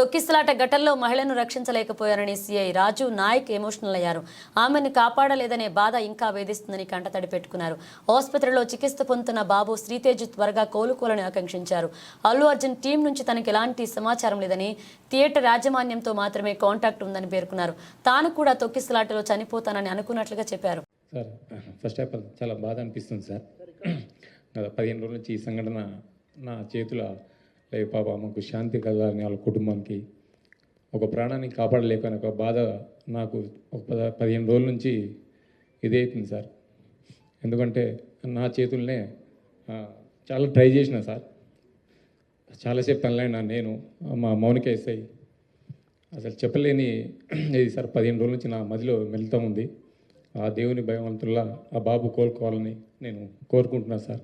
తొక్కిసలాట ఘటనలో మహిళను రక్షించలేకపోయారని సీఐ రాజు నాయక్ ఎమోషనల్ అయ్యారు. ఆమెను కాపాడలేదనే బాధ ఇంకా వేధిస్తుందని కంటతడి పెట్టుకున్నారు. ఆసుపత్రిలో చికిత్స పొందుతున్న బాబు శ్రీతేజ్ త్వరగా కోలుకోవాలని ఆకాంక్షించారు. అల్లు అర్జున్ టీం నుంచి తనకు ఎలాంటి సమాచారం లేదని థియేటర్ యాజమాన్యంతో మాత్రమే కాంటాక్ట్ ఉందని పేర్కొన్నారు. తాను కూడా తొక్కిసలాటలో చనిపోతానని అనుకున్నట్లుగా చెప్పారు. సార్ ఫస్ట్ ఆఫ్ ఆల్ చాలా బాధ అనిపిస్తుంది సార్. గత పదిహేను రోజుల నుంచి ఈ సంఘటన నా చేతుల లే పాప ఆమెకు శాంతి కలగాలని వాళ్ళ కుటుంబానికి ఒక ప్రాణాన్ని కాపాడలేక ఒక బాధ నాకు ఒక పద పదిహేను రోజుల నుంచి ఇదే అవుతుంది సార్. ఎందుకంటే నా చేతుల్నే చాలా ట్రై చేసిన సార్. చాలాసేపు తనలైనా నేను మా మౌనిక ఎస్ఐ. అసలు చెప్పలేని ఇది సార్ పదిహేను రోజుల నుంచి నా మదిలో మెలుతూ ఉంది. ఆ దేవుని భయవంతుల్లా ఆ బాబు కోలుకోవాలని నేను కోరుకుంటున్నాను సార్.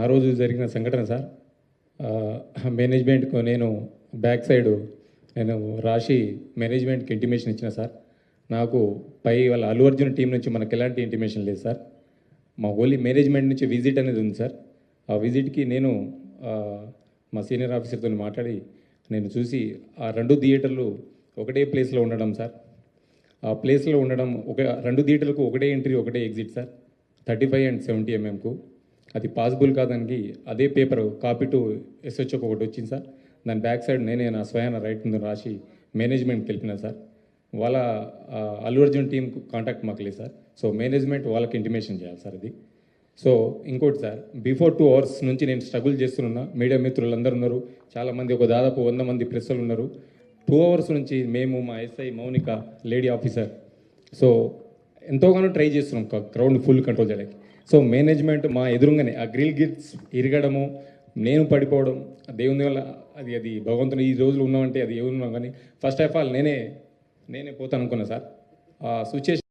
ఆ రోజు జరిగిన సంఘటన సార్. మేనేజ్మెంట్కు నేను బ్యాక్ సైడ్ నేను రాసి మేనేజ్మెంట్కి ఇంటిమేషన్ ఇచ్చిన సార్. నాకు పై వాళ్ళ అల్లు అర్జున్ టీం నుంచి మనకు ఎలాంటి ఇంటిమేషన్ లేదు సార్. మా ఓన్లీ మేనేజ్మెంట్ నుంచి విజిట్ అనేది ఉంది సార్. ఆ విజిట్కి నేను మా సీనియర్ ఆఫీసర్తో మాట్లాడి నేను చూసి ఆ రెండు థియేటర్లు ఒకటే ప్లేస్లో ఉండడం సార్. ఆ ప్లేస్లో ఉండడం ఒక రెండు థియేటర్లకు ఒకటే ఎంట్రీ ఒకటే exit sir. Thirty five and seventy ఎంఎంకు అది పాసిబుల్ కాదానికి అదే పేపర్ కాపీ టు ఎస్హెచ్ఓకి ఒకటి వచ్చింది సార్. దాని బ్యాక్ సైడ్ నేనే నా స్వయాన రైట్ ముందు రాసి మేనేజ్మెంట్కి తెలిపిన సార్. వాళ్ళ అల్లు అర్జున్ టీంకు కాంటాక్ట్ మాకు లేదు సార్. సో మేనేజ్మెంట్ వాళ్ళకి ఇంటిమేషన్ చేయాలి సార్ ఇది సో ఇంకోటి సార్ బిఫోర్ టూ అవర్స్ నుంచి నేను స్ట్రగుల్ చేస్తున్నా. మీడియా మిత్రులు అందరూ ఉన్నారు చాలామంది ఒక దాదాపు వంద మంది ప్రెస్సులు ఉన్నారు. టూ అవర్స్ నుంచి మేము మా SI Mounika lady officer. So ఎంతోగానో try చేస్తున్నాం క్రౌడ్ ఫుల్ కంట్రోల్ చేయడానికి. సో మేనేజ్మెంట్ మా ఎదురుగానే ఆ గ్రిల్ గిట్స్ ఇరగడము నేను పడిపోవడం దేవుని వల్ల అది అది భగవంతుని ఈ రోజులు ఉన్నామంటే అది ఏమున్నాం కానీ ఫస్ట్ ఆఫ్ ఆల్ నేనే నేనే పోతాను అనుకున్నా సార్. ఆ సిచ్యుయేషన్